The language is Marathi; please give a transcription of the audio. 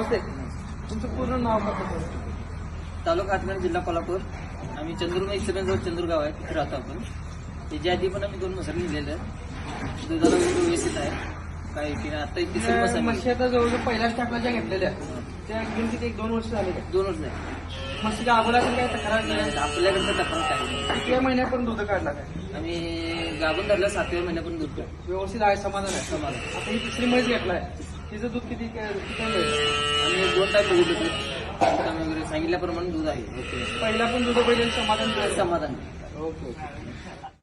नमस्ते. तुमचं पूर्ण नाव? तालुका हातकण जिल्हा कोल्हापूर. आम्ही चंद्रगाव इचलकरंजी जवळ चंद्रगाव आहे तिथे राहतो आपण. त्याच्या आधी पण आम्ही दोन मसाले नेलेले आहेत. दुधाला वगैरे व्यवस्थित आहे. काय की नाही आता तिसरी मसाले म्हशी आता जवळजवळ पहिल्याच टाकला ज्या घेतलेल्या त्या घेऊन किती एक दोन वर्ष झाले का? दोनच नाही म्हशीच्या अगोदर काय तक्रार नाही आपल्याकडे तक्रार काय. किती महिन्यापर्यंत दूध काढला काय आम्ही गाभून धरलं सातव्या महिन्यापर्यंत दूध काढतो. व्यवस्थित आहे समाधान आहे. समाधान. आता ही तिसरी म्हैस घेतलाय. तिचं दूध किती किती दोन टाईप बघितले होते आम्ही वगैरे सांगितल्याप्रमाणे दूध आहे. ओके पहिला पण दूध पहिले समाधान. समाधान. Okay okay.